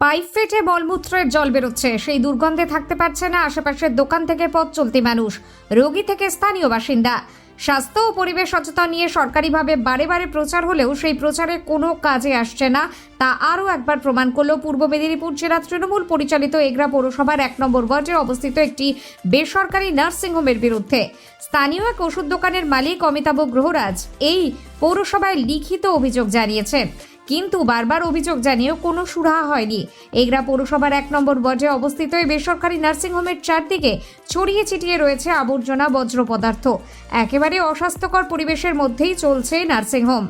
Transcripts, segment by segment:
Pipe ফেটে মলমূত্রের জল বেরোচ্ছে। সেই দুর্গন্ধে থাকতে পারছে না আশেপাশের দোকান থেকে পথ চলতি মানুষ। রোগী থেকে স্থানীয় বাসিন্দা। স্বাস্থ্য ও পরিবেশ সচেতন নিয়ে সরকারিভাবে বারে বারে প্রচার হলেও সেই প্রচারে কোনো কাজে আসছে না, তা আরও একবার প্রমাণ করল পূর্ব মেদিনীপুর জেলা তৃণমূল পরিচালিত এগরা পৌরসভার এক নম্বর ওয়ার্ডে অবস্থিত একটি বেসরকারি নার্সিংহোমের বিরুদ্ধে। স্থানীয় এক ওষুধ দোকানের মালিক অমিতাভ গ্রহরাজ এই পৌরসভায় লিখিত অভিযোগ জানিয়েছেন কিন্তু বারবার অভিযোগ জানিয়েও কোনো সুরাহা হয়নি। এগরা পৌরসভার এক নম্বর ওয়ার্ডে অবস্থিত এই বেসরকারি নার্সিংহোমের চারদিকে ছড়িয়ে ছিটিয়ে রয়েছে আবর্জনা বজ্র পদার্থ। একেবারে অস্বাস্থ্যকর পরিবেশের মধ্যেই চলছে নার্সিংহোম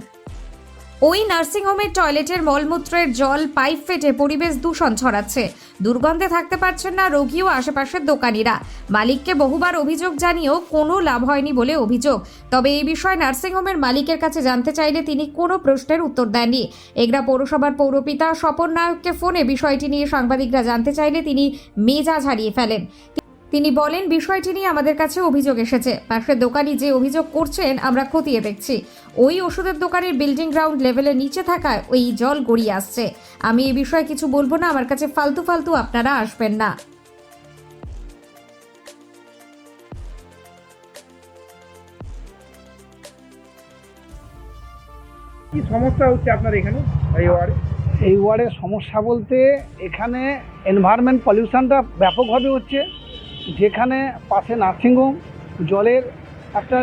ওই নার্সিংহোমের টয়লেটের মলমূত্রের জল পাইপ ফেটে পরিবেশ দূষণ ছড়াচ্ছে। দুর্গন্ধে থাকতে পারছেন না রোগী ও আশেপাশের দোকানিরা। মালিককে বহুবার অভিযোগ জানিয়েও কোনো লাভ হয়নি বলে অভিযোগ। তবে এই বিষয়ে নার্সিংহোমের মালিকের কাছে জানতে চাইলে তিনি কোনো প্রশ্নের উত্তর দেননি। এগরা পৌরসভার পৌরপিতা স্বপন নায়ককে ফোনে বিষয়টি নিয়ে সাংবাদিকরা জানতে চাইলে তিনি মেজাজ হারিয়ে ফেলেন। তিনি বলেন বিষয়টি নিয়ে আমাদের কাছে অভিযোগ এসেছে। পাশের দোকানি যে অভিযোগ করছেন আমরা খতিয়ে দেখছি। ওই ওষুধের দোকানের বিল্ডিং গ্রাউন্ড লেভেলের নিচে থাকায় ওই জল গড়িয়ে আসছে। আমি এই বিষয়ে কিছু বলব না আমার কাছে ফালতু ফালতু আপনারা আসবেন না। কি সমস্যা হচ্ছে আপনার এখানে এই ওয়ার্ডে? এই ওয়ার্ডের সমস্যা বলতে এখানে এনভায়রনমেন্ট পলিউশনটা ব্যাপকভাবে হচ্ছে। যেখানে পাশে নার্সিংহোম জলের একটা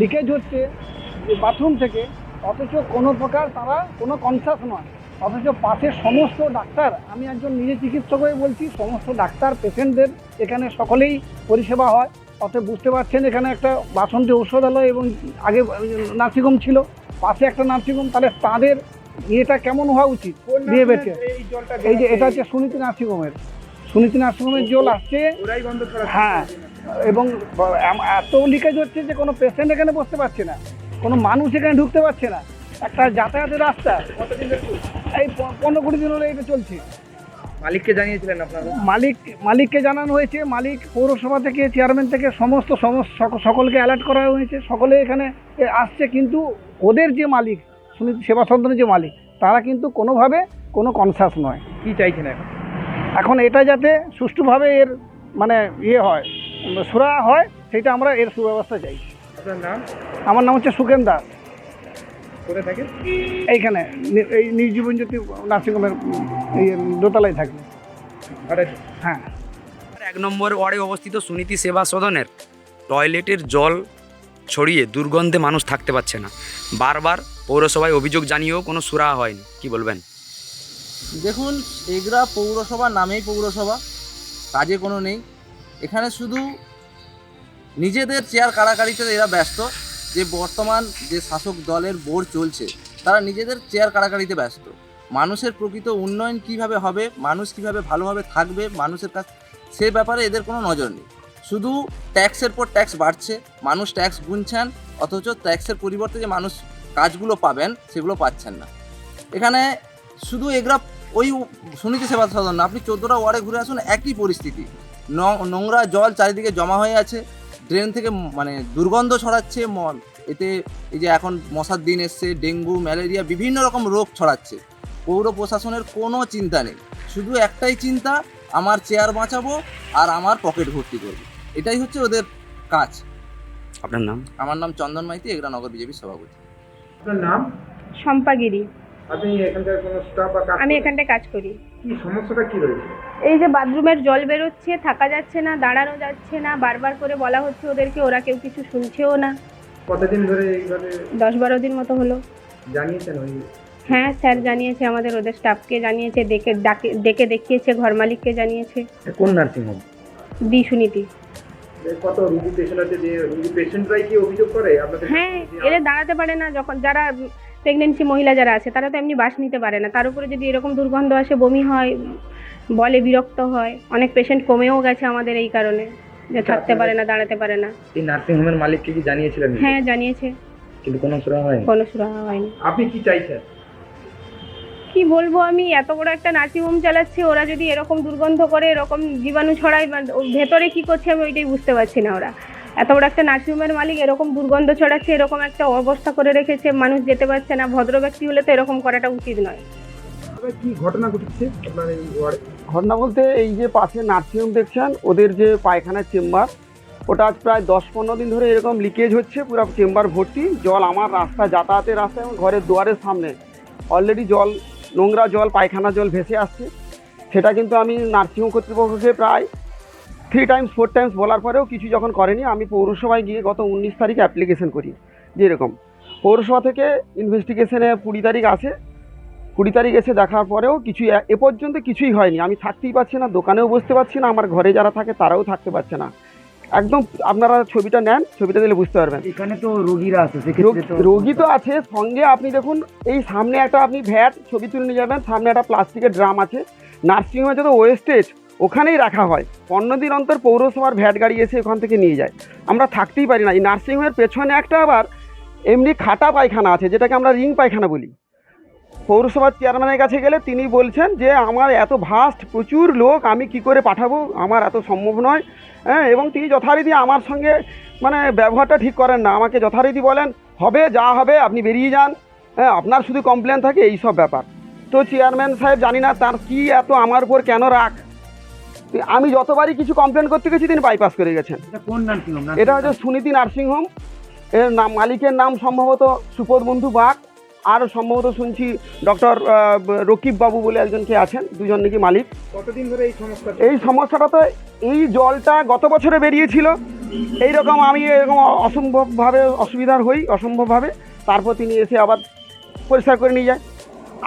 লিকেজ হচ্ছে বাথরুম থেকে অথচ কোনো প্রকার তারা কোনো কনসাস নয়। অথচ পাশের সমস্ত ডাক্তার আমি একজন নিজে চিকিৎসক হয়ে বলছি সমস্ত ডাক্তার পেশেন্টদের এখানে সকলেই পরিষেবা হয়। অতএব বুঝতে পারছেন এখানে একটা বাসন্তী ঔষধালয় এবং আগে নার্সিংহোম ছিল। পাশে একটা নার্সিংহোম তাহলে তাদের ইয়েটা কেমন হওয়া উচিত? এই যে এটা হচ্ছে সুনীতি নার্সিংহোমের। সুনীতি নার্সিংহোমের জল আসছে। হ্যাঁ এবং এত লিকেজ হচ্ছে যে কোনো পেশেন্ট এখানে বসতে পারছে না। কোনো মানুষ এখানে ঢুকতে পারছে না। একটা যাতায়াতের রাস্তা। এই পনেরো কুড়ি দিন হলে এটা চলছে। মালিককে জানিয়েছিলেন আপনারা? মালিক মালিককে জানানো হয়েছে। মালিক পৌরসভা থেকে চেয়ারম্যান থেকে সমস্ত সমস্ত সক- সকলকে অ্যালার্ট করা হয়েছে। সকলে এখানে আসছে কিন্তু ওদের যে মালিক সুনীতি সেবা সদনের যে মালিক তারা কিন্তু কোনোভাবে কোনো কনসাস নয়। কি চাইছেন এখন? এখন এটা যাতে সুষ্ঠুভাবে এর মানে ইয়ে হয় সুরা হয় সেটা আমরা এর সুব্যবস্থা চাই। নাম? আমার নাম হচ্ছে সুকেন দাস। কোথায় এইখানে এই নির্জীবন জ্যোতি নার্সিংহোমের এই দোতলায় থাকি। আরে হ্যাঁ। এক নম্বর ওয়ার্ডে অবস্থিত সুনীতি সেবা সদনের টয়লেটের জল ছড়িয়ে দুর্গন্ধে মানুষ থাকতে পারছে না। বারবার পৌরসভায় অভিযোগ জানিয়েও কোনো সুরাহা হয়নি। কি বলবেন? দেখুন, এগরা পৌরসভা নামেই পৌরসভা, কাজে কোনো নেই। এখানে শুধু নিজেদের চেয়ার কাড়াকাড়িতে এরা ব্যস্ত, যে বর্তমান যে শাসক দলের বোর্ড চলছে, তারা নিজেদের চেয়ার কাড়াকাড়িতে ব্যস্ত। মানুষের প্রকৃত উন্নয়ন কীভাবে হবে, মানুষ কীভাবে ভালোভাবে থাকবে, মানুষের কাছ সে ব্যাপারে এদের কোনো নজর নেই। শুধু ট্যাক্সের পর ট্যাক্স বাড়ছে, মানুষ ট্যাক্স গুনছেন, অথচ ট্যাক্সের পরিবর্তে যে মানুষ কাজগুলো পাবেন, সেগুলো পাচ্ছেন না। এখানে শুধু এগরা ওই সুনীতি সেবা সদন না আপনি চোদ্দোটা ওয়ার্ডে ঘুরে আসুন একই পরিস্থিতি। নোংরা জল চারিদিকে জমা হয়ে আছে ড্রেন থেকে মানে দুর্গন্ধ ছড়াচ্ছে মল এতে এই যে এখন মশার দিন এসছে ডেঙ্গু ম্যালেরিয়া বিভিন্ন রকম রোগ ছড়াচ্ছে। পৌর প্রশাসনের কোনো চিন্তা নেই শুধু একটাই চিন্তা আমার চেয়ার বাঁচাবো আর আমার পকেট ভর্তি করব। এটাই হচ্ছে ওদের কাজ। আপনার নাম? আমার নাম চন্দন মাইতি এগরা নগর বিজেপির সভাপতি। আপনার নাম? শম্পাগিরি আপনি এখানকার কোনো স্টাফ বা কাজ আমি করেন? এখানটায় কাজ করি। কি সমস্যাটা কি রয়েছে? এই যে বাথরুমের জল বেরোচ্ছে থাকা যাচ্ছে না দাঁড়ানো যাচ্ছে না বারবার করে বলা হচ্ছে ওদেরকে ওরা কেউ কিছু শুনছেও না। কতদিন ধরে এইভাবে দশ বারো দিন মতো হলো। জানিয়েছেন ওই হ্যাঁ স্যার জানিয়েছে আমাদের ওদের স্টাফকে জানিয়েছে ডেকে ডাকে ডেকে দেখিয়েছে ঘর মালিককে জানিয়েছে। কোন নার্সিং হোম দি সুনীতি। কত রুগী পেশেন্ট আছে যে রুগী পেশেন্টরাই কি অভিযোগ করে? আপনাদের হ্যাঁ এরা দাঁড়াতে পারে না যখন যারা প্রেগনেন্সি মহিলা যারা আছে তারা তো এমনি বাস নিতে পারে না। তার উপরে যদি এরকম দুর্গন্ধ আসে বমি হয় বলে বিরক্ত হয় অনেক পেশেন্ট কমেও গেছে আমাদের এই কারণে যে থাকতে পারে না দাঁড়াতে পারে না। এই নার্সিং হোমের মালিককে কি জানিয়েছিলেন? হ্যাঁ জানিয়েছে। কিন্তু কোনো সুরা হয়নি? কোনো সুরাহা হয়নি। আপনি কি চাইছেন? কি বলব আমি এত বড় একটা নার্সিং হোম চালাচ্ছি ওরা যদি এরকম দুর্গন্ধ করে এরকম জীবাণু ছড়ায় ও ভেতরে কি করছে আমি ওইটাই বুঝতে পারছি না ওরা। এত বড় একটা নার্সিংহোমের মালিক এরকম দুর্গন্ধ ছড়াচ্ছে এরকম একটা অবস্থা করে রেখেছে মানুষ যেতে পারছে না ভদ্র ব্যক্তি হলে তো এরকম করাটা উচিত নয়। কি ঘটনা ঘটেছে আপনার এই ঘটনা বলতে এই যে পাশে নার্সিংহোম দেখছেন ওদের যে পায়খানার চেম্বার ওটা আজ প্রায় দশ পনেরো দিন ধরে এরকম লিকেজ হচ্ছে পুরো চেম্বার ভর্তি জল আমার রাস্তা যাতায়াতের রাস্তা এবং ঘরের দুয়ারের সামনে। অলরেডি জল নোংরা জল পায়খানা জল ভেসে আসছে। সেটা কিন্তু আমি নার্সিংহোম কর্তৃপক্ষকে প্রায় থ্রি টাইমস ফোর টাইমস বলার পরেও কিছু যখন করেনি আমি পৌরসভায় গিয়ে গত উনিশ তারিখে অ্যাপ্লিকেশন করি যে এরকম পৌরসভা থেকে ইনভেস্টিগেশনে কুড়ি তারিখ আসে কুড়ি তারিখ এসে দেখার পরেও কিছু এ পর্যন্ত কিছুই হয়নি। আমি থাকতেই পারছি না দোকানেও বসতে পারছি না আমার ঘরে যারা থাকে তারাও থাকতে পারছে না। একদম আপনারা ছবিটা নেন ছবিটা দিলে বুঝতে পারবেন। এখানে তো রোগীরা আছে রোগী তো আছে সঙ্গে আপনি দেখুন এই সামনে একটা আপনি ভ্যাট ছবি তুলে নিয়ে যাবেন সামনে একটা প্লাস্টিকের ড্রাম আছে। নার্সিংহোমে যত ওয়েস্টেজ ওখানেই রাখা হয়। পনেরো দিন অন্তর পৌরসভার ভ্যাট গাড়ি এসে ওখান থেকে নিয়ে যায়। আমরা থাকতেই পারি না। এই নার্সিংহোমের পেছনে একটা আবার এমনি খাটা পায়খানা আছে, যেটাকে আমরা রিং পায়খানা বলি। পৌরসভার চেয়ারম্যানের কাছে গেলে তিনি বলছেন যে, আমার এত ভাস্ট প্রচুর লোক, আমি কি করে পাঠাবো? আমার এত সম্ভব নয়। হ্যাঁ এবং তিনি যথারীতি আমার সঙ্গে মানে ব্যবহারটা ঠিক করেন না। আমাকে যথারীতি বলেন, হবে, যা হবে, আপনি বেরিয়ে যান। হ্যাঁ আপনার শুধু কমপ্লেন থাকে, এই সব ব্যাপার। তো চেয়ারম্যান সাহেব জানি না তার কি এত আমার উপর কেন রাখ আমি যতবারই কিছু কমপ্লেন করতে গেছি তিনি বাইপাস করে গেছেন। এটা কোন নার্সিং হোম? এটা হচ্ছে সুনীতি নার্সিংহোম এর নাম মালিকের নাম সম্ভবত সুপদ বন্ধু বাঘ। আর সম্ভবত শুনছি ডক্টর রকিব বাবু বলে একজন কে আছেন দুজন নাকি মালিক। কতদিন ধরে এই সমস্যা এই সমস্যাটা তো এই জলটা গত বছরে বেরিয়েছিল। এই রকম আমি এরকম অসম্ভবভাবে অসুবিধার হই অসম্ভবভাবে। তারপর তিনি এসে আবার পরিষ্কার করে নিয়ে যায়।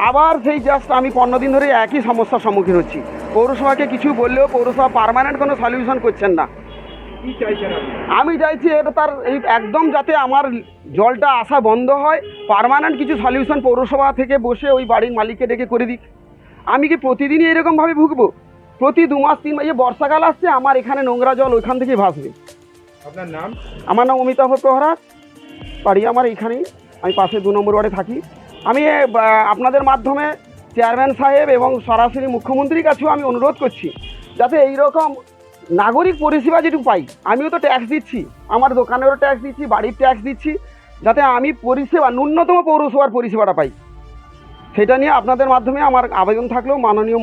আবার সেই জাস্ট আমি পনেরো দিন ধরে একই সমস্যার সম্মুখীন হচ্ছি। পৌরসভাকে কিছু বললেও পৌরসভা পারমানেন্ট কোনো সলিউশন করছেন না। আমি চাইছি এটা তার এই একদম যাতে আমার জলটা আসা বন্ধ হয় পারমানেন্ট কিছু সলিউশন পৌরসভা থেকে বসে ওই বাড়ির মালিককে ডেকে করে দিক। আমি কি প্রতিদিনই এরকমভাবে ভুগবো? প্রতি দু মাস তিন মাস বর্ষাকাল আসছে আমার এখানে নোংরা জল ওইখান থেকেই ভাসবে। আপনার নাম? আমার নাম অমিতাভ প্রহরাজ বাড়ি আমার এইখানেই। আমি পাশে দু নম্বর ওয়ার্ডে থাকি। আমি আপনাদের মাধ্যমে চেয়ারম্যান সাহেব এবং সরাসরি মুখ্যমন্ত্রীর কাছেও আমি অনুরোধ করছি, যাতে এই রকম নাগরিক পরিষেবা যেটুকু পাই, আমিও তো ট্যাক্স দিচ্ছি, আমার দোকানেরও ট্যাক্স দিচ্ছি, বাড়ির ট্যাক্স দিচ্ছি, যাতে আমি পরিষেবা, ন্যূনতম পৌরসভার পরিষেবাটা পাই। সেটা নিয়ে আপনাদের মাধ্যমে আমার আবেদন থাকলেও মাননীয়